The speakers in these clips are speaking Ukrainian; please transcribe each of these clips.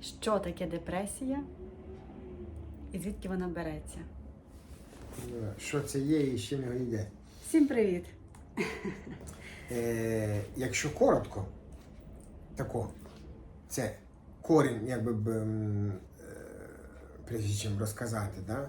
що таке депресія і звідки вона береться. Що це є і з чим його їдять? Всім привіт! Е, якщо коротко, тако, це корінь, якби б, е, прежде чим розказати, да?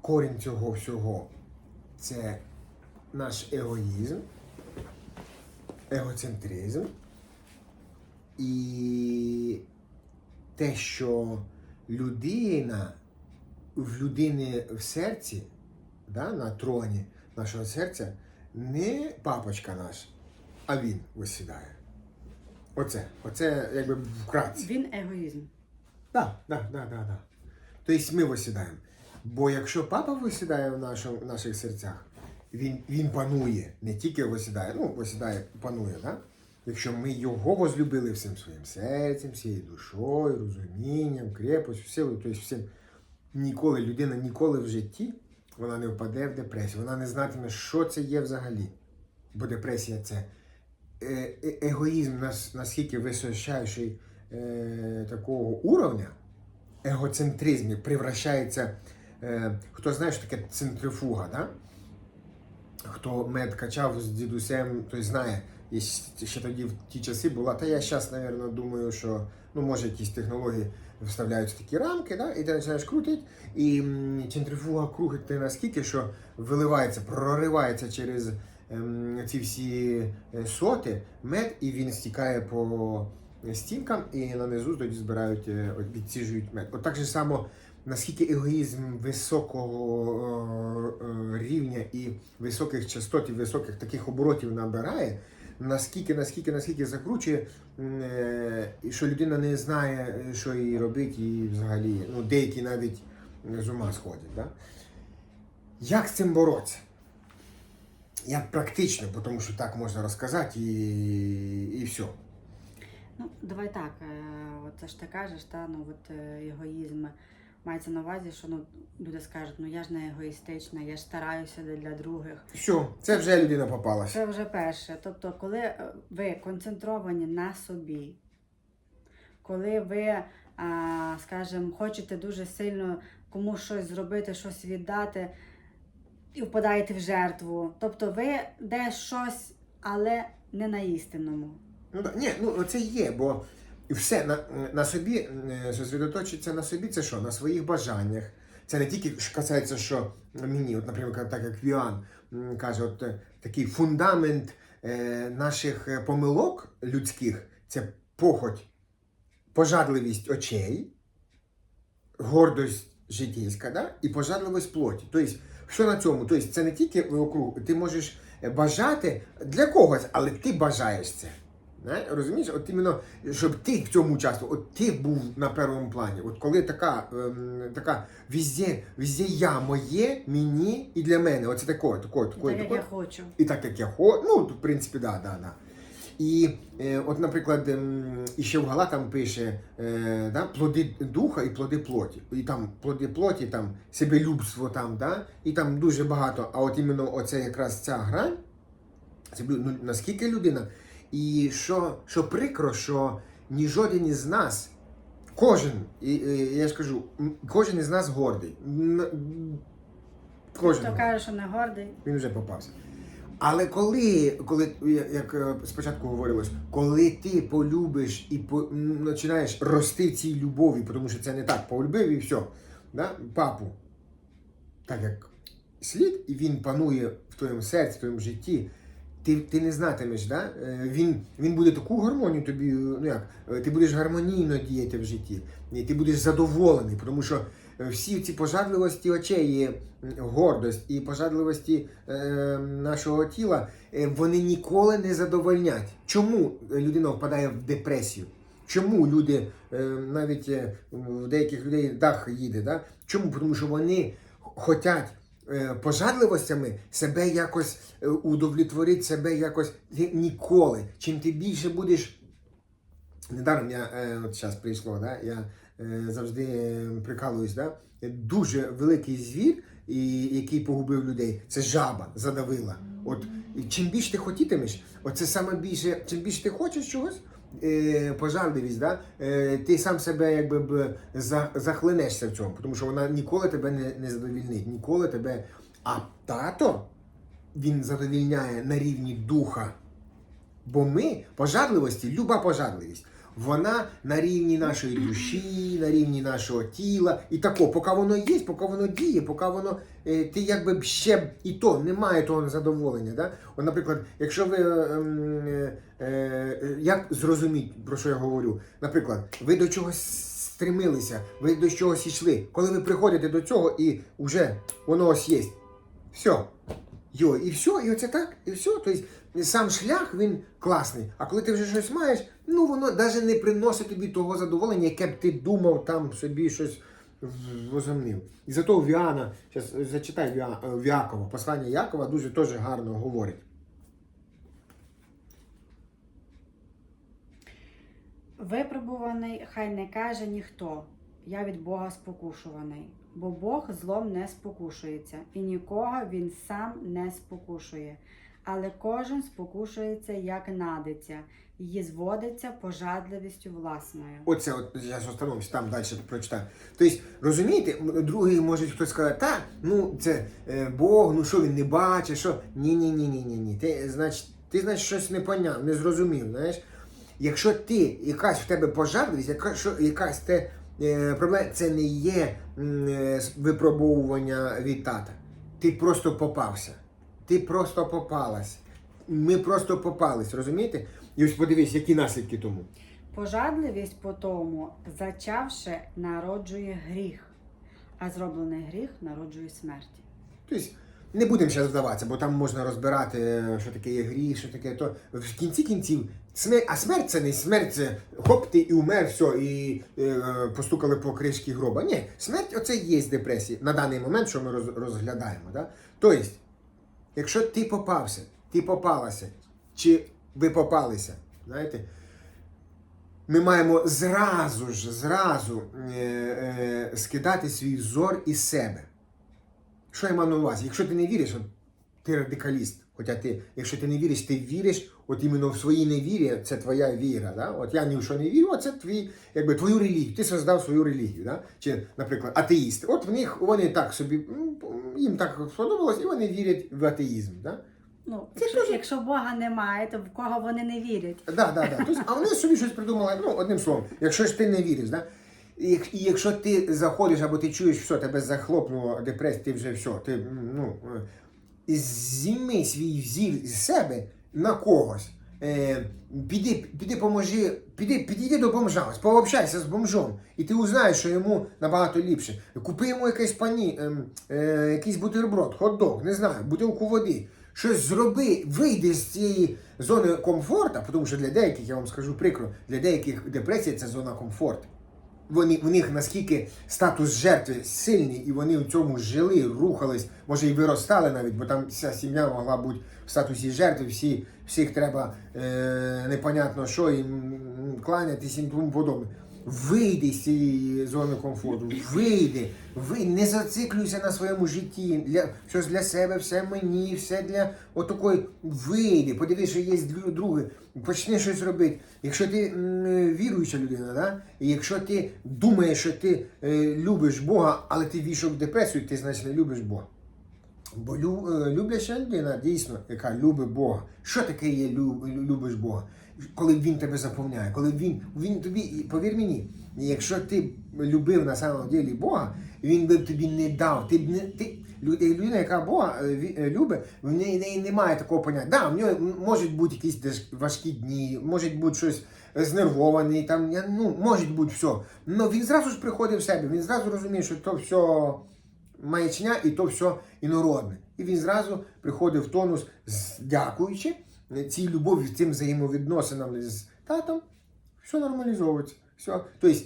корінь цього всього це наш егоїзм, егоцентризм і те, що людина в людини в серці, да, на троні нашого серця, не папочка наш, а він висідає. Оце, оце якби вкратце. Він егоїзм. Так, так, так, так. Тобто ми висідаємо. Бо якщо папа висідає в, нашому, в наших серцях, він, він панує, не тільки висідає, ну, висідає, панує, да? Якщо ми його возлюбили всім своїм серцем, всією душою, розумінням, крепостю, силою, тобто всім ніколи, людина ніколи в житті вона не впаде в депресію, вона не знатиме, що це є взагалі. Бо депресія це е- е- егоїзм нас, наскільки височайший е- такого уровня, егоцентризм превращається. Е- хто знає, що таке центрифуга, да? хто мед качав з дідусем, той знає, ще тоді в ті часи була. Та я зараз, мабуть, думаю, що ну, може якісь технології вставляють в такі рамки, да? і ти починаєш крутити, і центрифуга крутить ти наскільки, що виливається, проривається через ем, ці всі е, соти мед, і він стікає по стінкам, і на низу тоді збирають, е, відсіжують мед. От так же само. Наскільки егоїзм високого е, рівня і високих частот, і високих таких оборотів набирає, наскільки, наскільки, наскільки закручує, е, що людина не знає, що їй робити, і взагалі, ну, деякі навіть з ума сходять. Да? Як з цим боротися? Як практично, тому що так можна розказати і, і все. Ну, давай так, е, це ж ти кажеш, та, ну, от, е, егоїзм мається на увазі, що ну, люди скажуть, ну я ж не егоїстична, я ж стараюся для- других. Все, це вже людина попалася. Це вже перше. Тобто, коли е, ви концентровані на собі, коли ви, скажімо, хочете дуже сильно комусь щось зробити, щось віддати і впадаєте в жертву. Тобто ви десь щось, але не на істинному. Ну. Ні, ну це є, бо все на, на собі е, зосередоточиться на собі, це що? На своїх бажаннях. Це не тільки що касається, що мені, от, наприклад, так як Віан каже, от е, такий фундамент е, наших е, помилок людських це похоть, пожадливість очей, гордость житейська, да? і пожадливість плоті. Тобто, що на цьому? Тобто, це не тільки округ, ти можеш е, бажати для когось, але ти бажаєш це. Не? Розумієш, от іменно, щоб ти в цьому участвував, от ти був на першому плані. От коли така, ем, така везде, везде я моє, мені і для мене. Оце такое, такое, такое, так, як я хочу. І так як я хочу, ну, в принципі, да, да, да. І е, от, наприклад, ем, і ще в Гала там пише е, да, плоди духа і плоди плоті. І там плоди плоті, там себелюбство, там, да, і там дуже багато. А от іменно оце якраз ця грань, це ну, наскільки людина. І що, що прикро, що ні жоден із нас, кожен, і, і я ж кажу, кожен із нас гордий. Кожен. Хто каже, що не гордий, Він вже попався. Але коли, коли як е, спочатку говорилось, коли ти полюбиш і по, починаєш рости в цій любові, тому що це не так, полюбив і все, да? папу, так як слід, і він панує в твоєму серці, в твоєму житті, ти, ти не знатимеш, да? е, він, він буде таку гармонію тобі, е, ну як, е, ти будеш гармонійно діяти в житті, і ти будеш задоволений, тому що всі ці пожадливості очей, і гордость і пожадливості е, нашого тіла, вони ніколи не задовольнять. Чому людина впадає в депресію? Чому люди, навіть в деяких людей дах їде, да? чому? Тому що вони хочуть пожадливостями себе якось е, удовлетворити, себе якось ніколи. Чим ти більше будеш. Недаром я е, от зараз прийшло, да? я е, завжди е, прикалуюсь, да? дуже великий звір, який погубив людей, це жаба задавила. От чим більше ти хотітимеш, оце саме більше, чим більше ти хочеш чогось, е, пожарливість, да, е, ти сам себе якби захлинешся в цьому, тому що вона ніколи тебе не, задовільнить, ніколи тебе. А тато він задовільняє на рівні духа. Бо ми, пожадливості, люба пожарливість, вона на рівні нашої душі, на рівні нашого тіла. І тако, поки воно є, поки воно діє, поки воно. е, ти якби ще і то немає того задоволення. Да? От, наприклад, якщо ви. ем, е, е, як зрозуміть, про що я говорю? Наприклад, ви до чогось стремилися, ви до чогось йшли. Коли ви приходите до цього і вже воно ось є. Все. Йо, і все, і оце так, і все. Тобто сам шлях він класний. А коли ти вже щось маєш, ну воно навіть не приносить тобі того задоволення, яке б ти думав там собі щось возомнив. І зато Віана, зараз зачитай е, Віакова, послання Якова дуже теж гарно говорить. Випробуваний, хай не каже ніхто. Я від Бога спокушуваний, бо Бог злом не спокушується, і нікого він сам не спокушує. Але кожен спокушується, як надиться, і зводиться пожадливістю власною. Оце от я ж остановлюсь, там далі прочитаю. Тобто, розумієте, другий може хтось сказати, та ну це е, Бог, ну що він не бачить, що ні, ні, ні, ні, ні. Ти значить, ти значить щось не поняв, не зрозумів. Знаєш, якщо ти якась в тебе пожарливість, яка що якась те е, проблема, це не є е, випробовування від тата. Ти просто попався. Ти просто попалась. Ми просто попались, розумієте? І ось подивись, які наслідки тому. Пожадливість по тому, зачавши, народжує гріх, а зроблений гріх народжує смерть. Тобто не будемо зараз вдаватися, бо там можна розбирати, е, що таке є гріх, що таке то. В кінці кінців смерть, а смерть це не смерть, це хоп, ти і умер, все, і е, постукали по кришки гроба. Ні, смерть оце є депресія на даний момент, що ми роз, розглядаємо. Да? Тобто, якщо ти попався, ти попалася, чи ви попалися, знаєте, ми маємо зразу ж, зразу е, е, скидати свій взор із себе. Що я маю на увазі? Якщо ти не віриш, ти радикаліст. Хоча ти, якщо ти не віриш, ти віриш, от іменно в своїй невірі, це твоя віра. Да? От я ні в що не вірю, а це твій, якби, твою релігію. Ти создав свою релігію. Да? Чи, наприклад, атеїсти. От в них вони так собі, їм так сподобалось, і вони вірять в атеїзм. Да? Ну, Це якщо, дуже- якщо Бога немає, то в кого вони не вірять? Да, да, да. Тобто, а вони собі щось придумали, ну, одним словом, якщо ж ти не віриш, да? І, якщо ти заходиш або ти чуєш, все, тебе захлопнуло депресія, ти вже все, ти, ну, е, і зніми свій взір з себе на когось. Е, піди, піди поможи, піди, підійди до бомжа, пообщайся з бомжом, і ти узнаєш, що йому набагато ліпше. Купи йому якесь пані, е, е, якийсь бутерброд, хот-дог, не знаю, бутилку води. Щось зроби, вийди з цієї зони комфорту, тому що для деяких, я вам скажу прикро, для деяких депресія це зона комфорту. Вони, в них наскільки статус жертви сильний, і вони в цьому жили, рухались, може і виростали навіть, бо там вся сім'я могла бути в статусі жертви, всі, всіх треба е, непонятно що їм кланятись і тому подобне. Вийди з цієї зони комфорту, вийди, ви не зациклюйся на своєму житті. Для щось для себе, все мені, все для отакої. Вийди, подивись, що є дру- друге, почни щось робити. Якщо ти м, віруюча людина, да? і якщо ти думаєш, що ти е, любиш Бога, але ти війшов в депресію, ти значить не любиш Бога. Бо лю, е, любляча людина, дійсно, яка любить Бога. Що таке є лю- любиш Бога? Коли він тебе заповняє, коли він, він тобі, повір мені, якщо ти любив на самом ділі Бога, він би тобі не дав. Ти б не ти людина, яка Бога е, е, любить, в неї, неї немає такого поняття. Да, в нього можуть бути якісь важкі дні, може бути щось знервований, там ну, може бути все. Але він зразу ж приходить в себе, він зразу розуміє, що то все маячня і то все інородне. І він зразу приходить в тонус, дякуючи цій любові, цим взаємовідносинам з татом, все нормалізовується. Все. Тобто,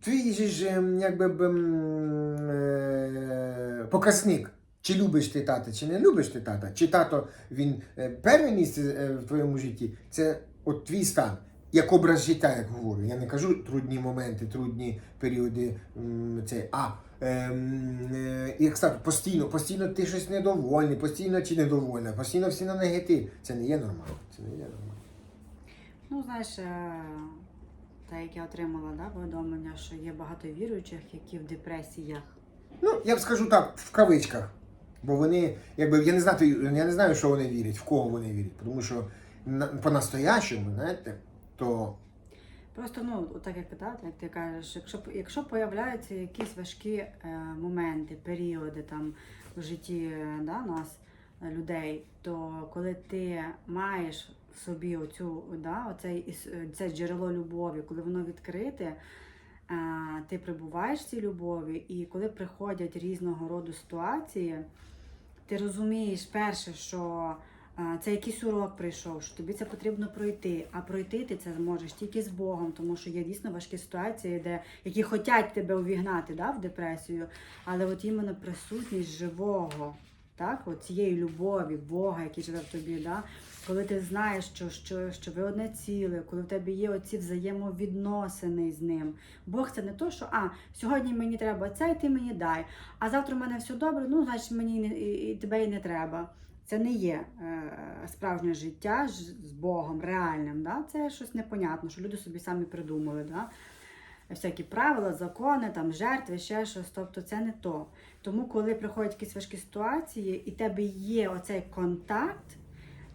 твій ж ем, якби ем, е, показник. Чи любиш ти тата, чи не любиш ти тата, чи тато він е, перше місце е, в твоєму житті, це от твій стан, як образ життя, як говорю. Я не кажу трудні моменти, трудні періоди. Це, а ем, е, як сказати, постійно, постійно ти щось недовольний, постійно чи недовольна, постійно всі на негатив. Це не є нормально. Це не є нормально. Ну, знаєш, е, як я отримала да, повідомлення, що є багато віруючих, які в депресіях. Ну, я б скажу так, в кавичках. Бо вони, якби я не знаю, я не знаю, що вони вірять, в кого вони вірять. Тому що по-настоящему, знаєте, то Просто ну, так як да, як ти кажеш, якщо якщо появляються якісь важкі е, моменти, періоди там в житті е, да, нас, е, людей, то коли ти маєш в собі оцю, да, оцей, е, це джерело любові, коли воно відкрите, е, ти прибуваєш в цій любові, і коли приходять різного роду ситуації, ти розумієш перше, що це якийсь урок прийшов, що тобі це потрібно пройти. А пройти ти це зможеш тільки з Богом, тому що є дійсно важкі ситуації, де які хочуть тебе увігнати да, в депресію, але от іменно присутність живого, так, от цієї любові, Бога, який живе в тобі, да, коли ти знаєш, що, що, що ви одне ціле, коли в тебе є оці взаємовідносини з ним. Бог це не то, що а сьогодні мені треба це, і ти мені дай. А завтра в мене все добре, ну значить мені і, і, і тебе і не треба. Це не є е, справжнє життя з Богом, реальним. Да? Це щось непонятне, що люди собі самі придумали. Да? Всякі правила, закони, там, жертви, ще щось. Тобто це не то. Тому, коли приходять якісь важкі ситуації, і тебе є оцей контакт,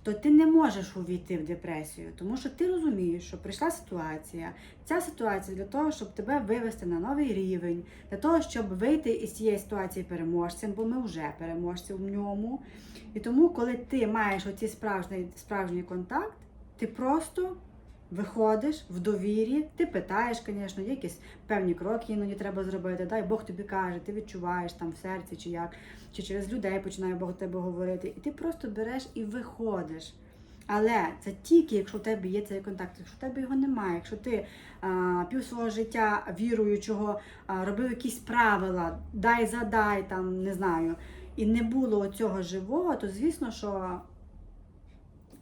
то ти не можеш увійти в депресію, тому що ти розумієш, що прийшла ситуація. Ця ситуація для того, щоб тебе вивести на новий рівень, для того, щоб вийти із цієї ситуації переможцем, бо ми вже переможці в ньому. І тому, коли ти маєш оці справжній, справжній контакт, ти просто виходиш в довірі, ти питаєш, звісно, якісь певні кроки іноді треба зробити. Дай Бог тобі каже, ти відчуваєш там в серці чи як, чи через людей починає Бог тебе говорити. І ти просто береш і виходиш. Але це тільки, якщо в тебе є цей контакт, якщо в тебе його немає, якщо ти а, пів свого життя віруючого а, робив якісь правила, дай задай, там не знаю, і не було цього живого, то звісно, що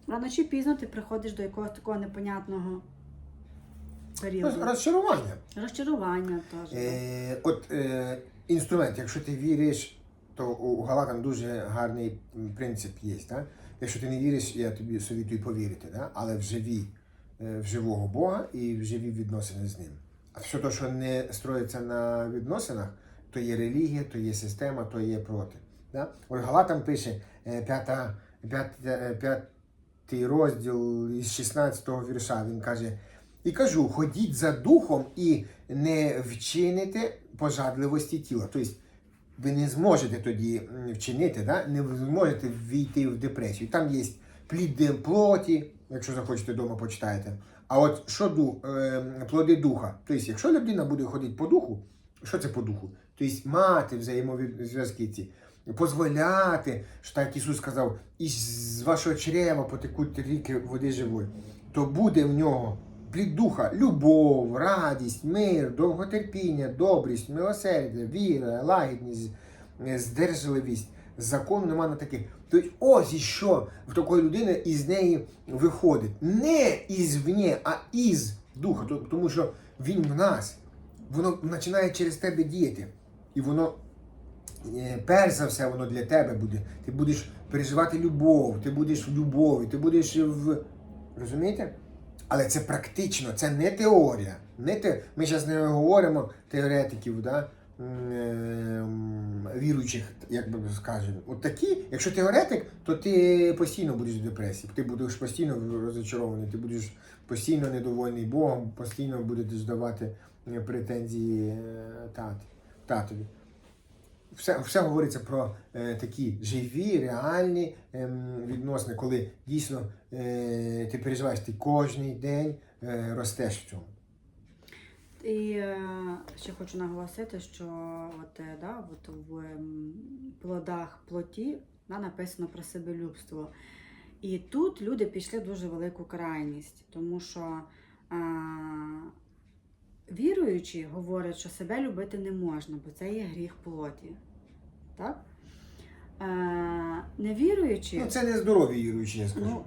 рано чи пізно ти приходиш до якогось такого непонятного періоду. ну, розчарування. Розчарування теж. Е, от е, інструмент, якщо ти віриш, то у Галатам дуже гарний принцип є. Да? Якщо ти не віриш, я тобі совітую повірити, да? але в живі, е, в живого Бога і в живі відносини з ним. А все те, що не строїться на відносинах, то є релігія, то є система, то є проти. Да? От Галатам пише п'ята, п'ята, розділ із 16-го вірша, він каже. І кажу, ходіть за духом і не вчините пожадливості тіла. Тобто ви не зможете тоді вчинити, да? не зможете війти в депресію. Там є плід плоті, якщо захочете вдома почитаєте. А от що ду, е, плоди духа? Тобто, якщо людина буде ходити по духу, що це по духу? Тобто мати взаємозв'язки ці, дозволяти, що так Ісус сказав, і з вашого чрева потекуть ріки води живої, то буде в нього плід духа, любов, радість, мир, довготерпіння, добрість, милосердя, віра, лагідність, здержливість. Закону нема на таких. Тобто ось і що в такої людини із неї виходить. Не ізвні, а із духа. Тому що він в нас. Воно починає через тебе діяти. І воно перш за все воно для тебе буде. Ти будеш переживати любов, ти будеш в любові, ти будеш в. Розумієте? Але це практично, це не теорія. Не те... Ми зараз не говоримо теоретиків, да? ем, віруючих, як би скажемо. От такі, якщо теоретик, то ти постійно будеш в депресії, ти будеш постійно розочарований, ти будеш постійно недовольний Богом, постійно будеш давати е, претензії е, тат, татові. Все, все говориться про е, такі живі, реальні ем, відносини, коли дійсно е, ти переживаєш, ти кожний день е, ростеш в цьому. І е, ще хочу наголосити, що от, е, да, от в ем, плодах плоті да, написано про себелюбство. І тут люди пішли в дуже велику крайність, тому що е, віруючі говорять, що себе любити не можна, бо це є гріх плоті. Так? Е, невіруючі. Ну, це не здорові віруючі, я скажу. Ну,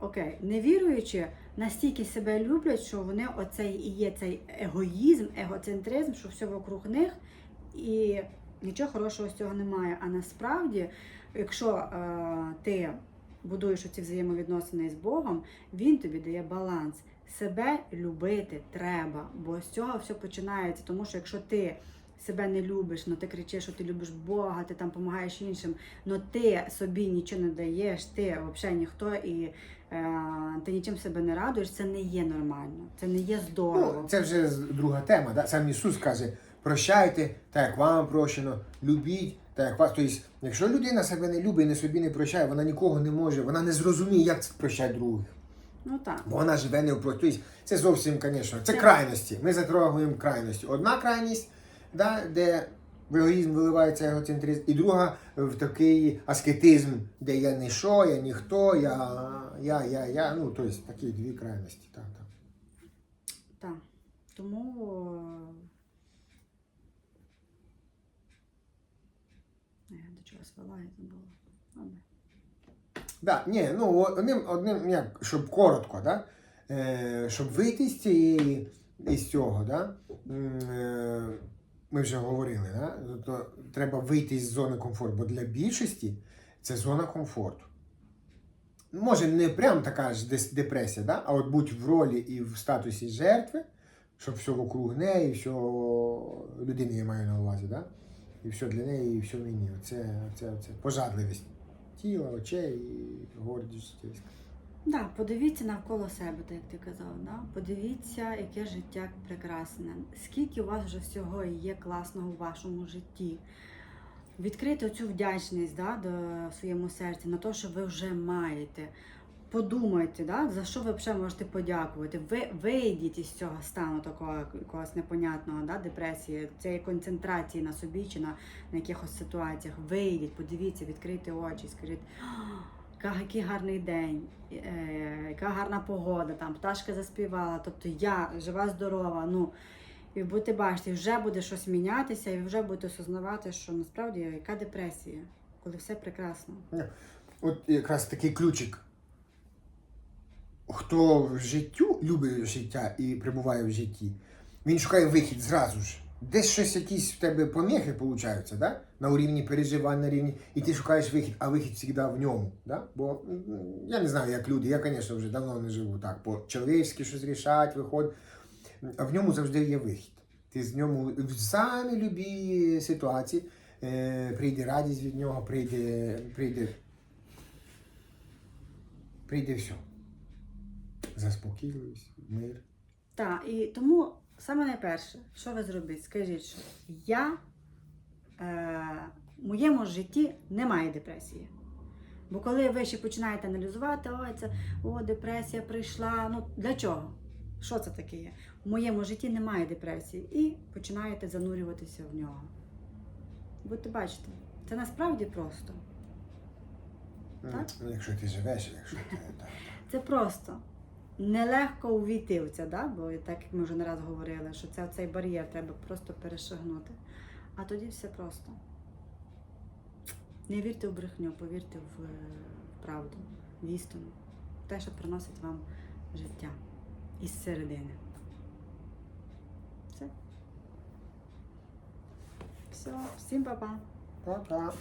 окей, невіруючи, настільки себе люблять, що вони оцей і є цей егоїзм, егоцентризм, що все вокруг них, і нічого хорошого з цього немає. А насправді, якщо е, ти будуєш оці взаємовідносини з Богом, він тобі дає баланс Себе любити треба, бо з цього все починається. Тому що якщо ти себе не любиш, ну ти кричиш, що ти любиш Бога, ти там допомагаєш іншим, але ти собі нічого не даєш, ти взагалі ніхто і е, ти нічим себе не радуєш, це не є нормально, це не є здорово. Ну, це вже друга тема. Да? Сам Ісус каже, прощайте, так як вам прощено, любіть, так. Тобто, якщо людина себе не любить не собі не прощає, вона нікого не може, вона не зрозуміє, як це прощати других. Ну так. Бо вона живе не в про- Тобто, це зовсім, звісно, це крайності. Ми затрагуємо крайності. Одна крайність, да, де в егоїзм виливається егоцентризм, і друга в такий аскетизм, де я ніщо, я ніхто, я, я, я, я. Ну, тобто такі дві крайності. Так, так. Так. Тому. е, Я до чогось вела, я забула. Ладно. Да, ні, ну одним, одним як, щоб коротко, да? Е, щоб вийти з цієї із цього, да? е, ми вже говорили, да? Тобто треба вийти з зони комфорту, бо для більшості це зона комфорту. Може, не прям така ж депресія, да? а от будь в ролі і в статусі жертви, щоб все вокруг неї, все людини я маю на увазі, да? і все для неї, і все мені. Оце, оце, оце пожадливість тіла, очей і гордість житейська. Да, подивіться навколо себе, так як ти казав. Да? Подивіться, яке життя прекрасне. Скільки у вас вже всього є класного у вашому житті. Відкрити цю вдячність да, до своєму серці на те, що ви вже маєте. Подумайте, да, за що ви взагалі можете подякувати. Ви вийдіть із цього стану такого якогось непонятного, да, депресії, цієї концентрації на собі чи на, на якихось ситуаціях. Вийдіть, подивіться, відкрийте очі, скажіть, який гарний день, е, яка гарна погода, там пташка заспівала. Тобто я жива, здорова. Ну, і будете бачити, вже буде щось мінятися, і вже будете осознавати, що насправді яка депресія, коли все прекрасно. От якраз такий ключик. Хто в життю любить життя і перебуває в житті, він шукає вихід зразу ж. Десь щось якісь в тебе поміхи получаються, да? на рівні переживань, на рівні, і ти шукаєш вихід, а вихід завжди в ньому. Да? Бо я не знаю, як люди, я, звісно, вже давно не живу так, по-чоловічськи щось рішать, виходить. А в ньому завжди є вихід. Ти з ньому в самі любі ситуації е, прийде радість від нього, прийде, прийде, прийде все. Заспокійливість, мир. Так, і тому саме найперше, що ви зробите? Скажіть, що я е, в моєму житті немає депресії. Бо коли ви ще починаєте аналізувати, ой, це о, депресія прийшла. Ну для чого? Що це таке є? В моєму житті немає депресії. І починаєте занурюватися в нього. Будете бачити, це насправді просто. Так? Ну, якщо ти живеш, якщо ти. Це просто нелегко увійти в це, да? бо так як ми вже не раз говорили, що це цей бар'єр треба просто перешагнути. А тоді все просто. Не вірте в брехню, повірте в, е, в правду, в істину. Те, що приносить вам життя із середини. Все. Все, всім па-па. Пока.